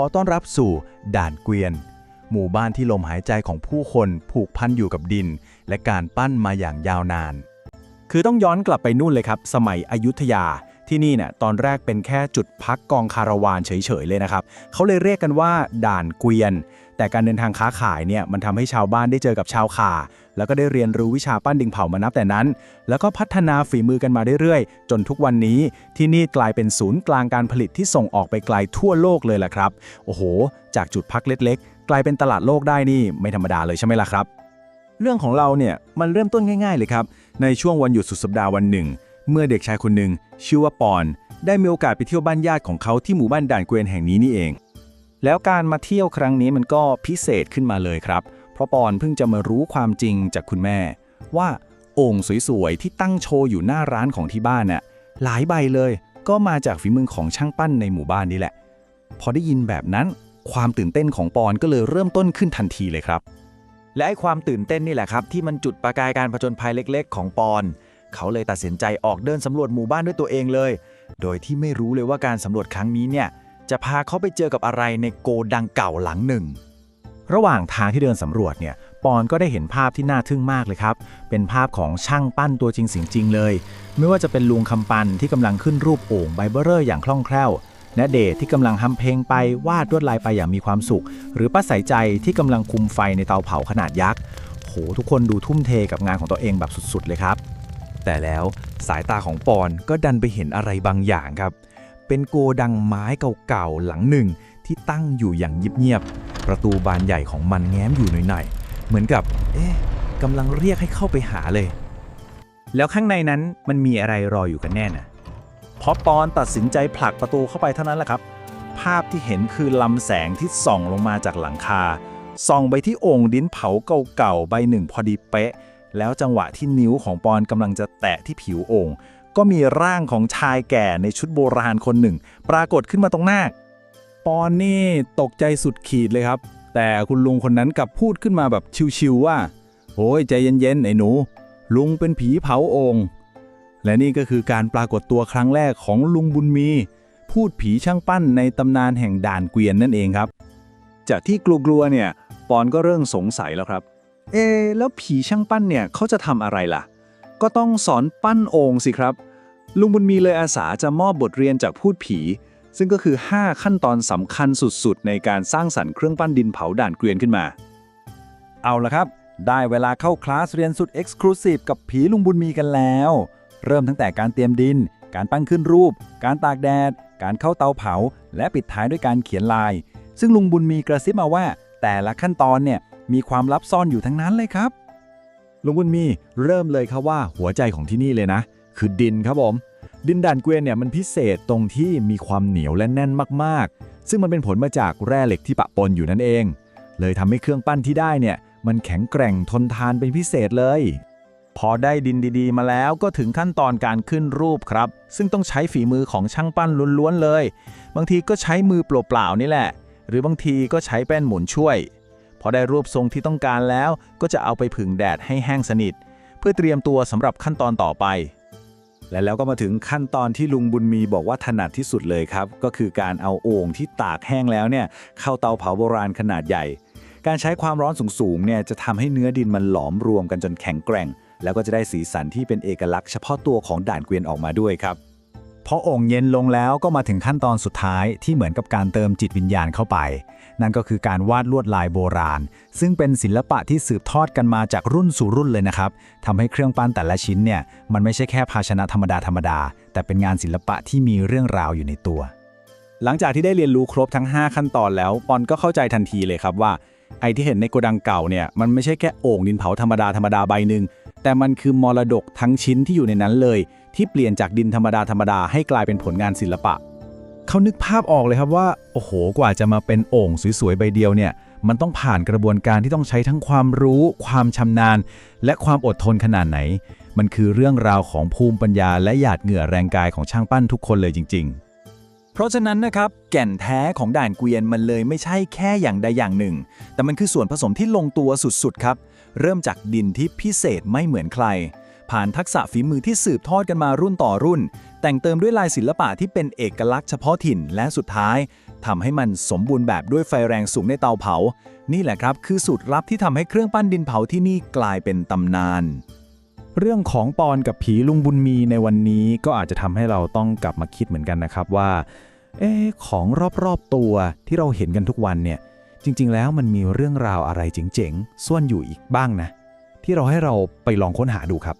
อต้อนรับสู่ด่านเกวียน หมู่บ้านที่ลมหายใจของผู้คนผูกพันอยู่กับดิน และการปั้นมาอย่างยาวนาน คือต้องย้อนกลับไปนู่นเลยครับ สมัยอยุธยาที่นี่เนี่ยตอนแรกเป็นแค่จุดพักกองคาราวานเฉยๆเลยนะครับ เขาเลยเรียกกันว่า ด่านเกวียน แต่การเดินทางค้าขายเนี่ยมันทำให้ชาวบ้านได้เจอกับชาวข่าแล้วก็ได้เรียนรู้วิชาปั้นดิงเผามานับแต่นั้น แล้วก็พัฒนาฝีมือกันมาเรื่อยๆ จนทุกวันนี้ที่นี่กลายเป็นศูนย์กลางการผลิตที่ส่งออกไปไกลทั่วโลกเลยแหละครับ โอ้โห จากจุดพักเล็กๆ กลายเป็นตลาดโลกได้นี่ไม่ธรรมดาเลยใช่ไหมล่ะครับ เรื่องของเราเนี่ยมันเริ่มต้นง่าย ๆ เลยครับ ในช่วงวันหยุดสุดสัปดาห์วันหนึ่ง เมื่อเด็กชายคนหนึ่งชื่อว่าปอน ได้มีโอกาสไปเที่ยวบ้านญาติของเขาที่หมู่บ้านด่านเกวียนแห่งนี้นี่เอง แล้วการมาเที่ยวครั้งนี้มันก็พิเศษขึ้นมาเลยครับ เพราะปอนเพิ่งจะมารู้ความจริงจากคุณแม่ ว่าโอ่งสวยๆ ที่ตั้งโชว์อยู่หน้าร้านของที่บ้านน่ะหลายใบเลย ก็มาจากฝีมือของช่างปั้นในหมู่บ้านนี่แหละ พอได้ยินแบบนั้น ความตื่นเต้นของปอนก็เลยเริ่มต้นขึ้นทันทีเลยครับ และไอ้ความตื่นเต้นนี่แหละครับ ที่มันจุดประกายการผจญภัยเล็ก ๆ ของปอน เขาเลยตัดสินใจออกเดินสำรวจหมู่บ้านด้วยตัวเองเลย โดยที่ไม่รู้เลยว่าการสำรวจครั้งนี้เนี่ย จะพาเขาไปเจอกับอะไรในโกดังเก่าหลังหนึ่ง ระหว่างทางที่เดินสำรวจเนี่ยปอนก็ได้เห็นภาพที่น่าทึ่งมากเลยครับ เป็นภาพของช่างปั้นตัวจริงสียงจริงเลย ไม่ว่าจะเป็นลุงคำปันที่กำลังขึ้นรูปโอ่งไบเบอร์เรอร์อย่างคล่องแคล่วณเดชที่กำลังทำเพลงไปวาดลวดลายไปอย่างมีความสุข หรือป้าใสใจที่กำลังคุมไฟในเตาเผาขนาดยักษ์โหทุกคนดูทุ่มเทกับงานของตัวเองแบบสุดๆเลยครับ แต่แล้วสายตาของปอนก็ดันไปเห็นอะไรบางอย่างครับ เป็นโกดังไม้เก่าๆหลังหนึ่งที่ตั้งอยู่อย่างเงียบๆประตูบานใหญ่ของมันแง้มอยู่หน่อยๆเหมือนกับ เอ๊ะกำลังเรียกให้เข้าไปหาเลย แล้วข้างในนั้นมันมีอะไรรออยู่กันแน่น่ะพอปอนตัดสินใจผลักประตูเข้าไปเท่านั้นแหละครับ ภาพที่เห็นคือลำแสงที่ส่องลงมาจากหลังคาส่องไปที่โอ่งดินเผาเก่าๆใบหนึ่งพอดีเป๊ะ แล้วจังหวะที่นิ้วของปอนกำลังจะแตะที่ผิวโอ่ง ก็มีร่างของชายแก่ในชุดโบราณคนหนึ่ง ปรากฏขึ้นมาตรงหน้า ปอนนี่ตกใจสุดขีดเลยครับ แต่คุณลุงคนนั้นกลับพูดขึ้นมาแบบชิวๆว่าโอ้ยใจเย็นๆไอ้หนู ลุงเป็นผีเผาโอ่งและนี่ก็คือการปรากฏตัวครั้งแรกของลุงบุญมี พูดผีช่างปั้นในตำนานแห่งด่านเกวียนนั่นเองครับ จากที่กลัวๆเนี่ย ปอนก็เริ่มสงสัยแล้วครับ เอะแล้วผีช่างปั้นเนี่ยเขาจะทำอะไรล่ะ ก็ต้องสอนปั้นโอ่งสิครับ ลุงบุญมีเลยอาสาจะมอบบทเรียนจากพูดผี ซึ่งก็คือ 5 ขั้นตอนสำคัญสุดๆ ในการสร้างสรรค์เครื่องปั้นดินเผาด่านเกวียนขึ้นมา เอาละครับ ได้เวลาเข้าคลาสเรียนสุด Exclusive กับผีลุงบุญมีกันแล้ว เริ่มตั้งแต่การเตรียมดิน การปั้นขึ้นรูป การตากแดด การเข้าเตาเผา และปิดท้ายด้วยการเขียนลาย ซึ่งลุงบุญมีกระซิบมาว่า แต่ละขั้นตอนเนี่ยมีความลับซ่อนอยู่ทั้งนั้นเลยครับ ลุงบุญมีเริ่มเลยครับว่าหัวใจของที่นี่เลยนะ คือดินครับผม ดินด่านเกวียนเนี่ยมันพิเศษตรงที่มีความเหนียวและแน่นมากๆ ซึ่งมันเป็นผลมาจากแร่เหล็กที่ปะปนอยู่นั่นเอง เลยทำให้เครื่องปั้นที่ได้เนี่ย มันแข็งแกร่งทนทานเป็นพิเศษเลย พอได้ดินดีๆ มาแล้วก็ถึงขั้นตอนการขึ้นรูปครับ ซึ่งต้องใช้ฝีมือของช่างปั้นล้วนๆเลย บางทีก็ใช้มือเปล่าๆนี่แหละ หรือบางทีก็ใช้แป้นหมุนช่วย พอได้รูปทรงที่ต้องการแล้วก็จะเอาไปผึ่งแดดให้แห้งสนิท เพื่อเตรียมตัวสำหรับขั้นตอนต่อไป และแล้วก็มาถึงขั้นตอนที่ลุงบุญมีบอกว่าถนัดที่สุดเลยครับ ก็คือการเอาโอ่งที่ตากแห้งแล้วเนี่ยเข้าเตาเผาโบราณขนาดใหญ่ การใช้ความร้อนสูงๆเนี่ยจะทำให้เนื้อดินมันหลอมรวมกันจนแข็งแกร่ง แล้วก็จะได้สีสันที่เป็นเอกลักษณ์เฉพาะตัวของด่านเกวียนออกมาด้วยครับ พอโอ่งเย็นลงแล้วก็มาถึงขั้นตอนสุดท้ายที่เหมือนกับการเติมจิตวิญญาณเข้าไป นั่นก็คือการวาดลวดลายโบราณ ซึ่งเป็นศิลปะที่สืบทอดกันมาจากรุ่นสู่รุ่นเลยนะครับทำให้เครื่องปั้นแต่ละชิ้นเนี่ยมันไม่ใช่แค่ภาชนะธรรมดาธรรมดา แต่เป็นงานศิลปะที่มีเรื่องราวอยู่ในตัว หลังจากที่ได้เรียนรู้ครบทั้ง 5 ขั้นตอนแล้วปอนก็เข้าใจทันทีเลยครับว่า ไอ้ที่เห็นในโกดังเก่าเนี่ยมันไม่ใช่แค่โอ่งดินเผาธรรมดาธรรมดาใบหนึ่งแต่มันคือมรดกทั้งชิ้นที่อยู่ในนั้นเลย ที่เปลี่ยนจากดินธรรมดาธรรมดาให้กลายเป็นผลงานศิลปะ เขานึกภาพออกเลยครับว่า โอ้โห กว่าจะมาเป็นโอ่งสวยๆ ใบเดียวเนี่ย มันต้องผ่านกระบวนการที่ต้องใช้ทั้งความรู้ ความชำนาญ และความอดทนขนาดไหน มันคือเรื่องราวของภูมิปัญญา และหยาดเหงื่อแรงกายของช่างปั้นทุกคนเลยจริง ๆเพราะฉะนั้นนะครับ แก่นแท้ของด่านเกวียนมันเลยไม่ใช่แค่อย่างใดอย่างหนึ่ง แต่มันคือส่วนผสมที่ลงตัวสุดๆครับ เริ่มจากดินที่พิเศษไม่เหมือนใคร ผ่านทักษะฝีมือที่สืบทอดกันมารุ่นต่อรุ่น แต่งเติมด้วยลายศิลปะที่เป็นเอกลักษณ์เฉพาะถิ่นและสุดท้ายทำให้มันสมบูรณ์แบบด้วยไฟแรงสูงในเตาเผา นี่แหละครับคือสูตรลับที่ทำให้เครื่องปั้นดินเผาที่นี่กลายเป็นตำนาน เรื่องของปอนกับผีลุงบุญมีในวันนี้ก็อาจจะทำให้เราต้องกลับมาคิดเหมือนกันนะครับว่าเอ๊ของรอบๆตัวที่เราเห็นกันทุกวันเนี่ย จริง ๆ แล้วมันมีเรื่องราวอะไรเจ๋งๆ ซ่อนอยู่อีกบ้างนะ ที่เราให้เราไปลองค้นหาดูครับ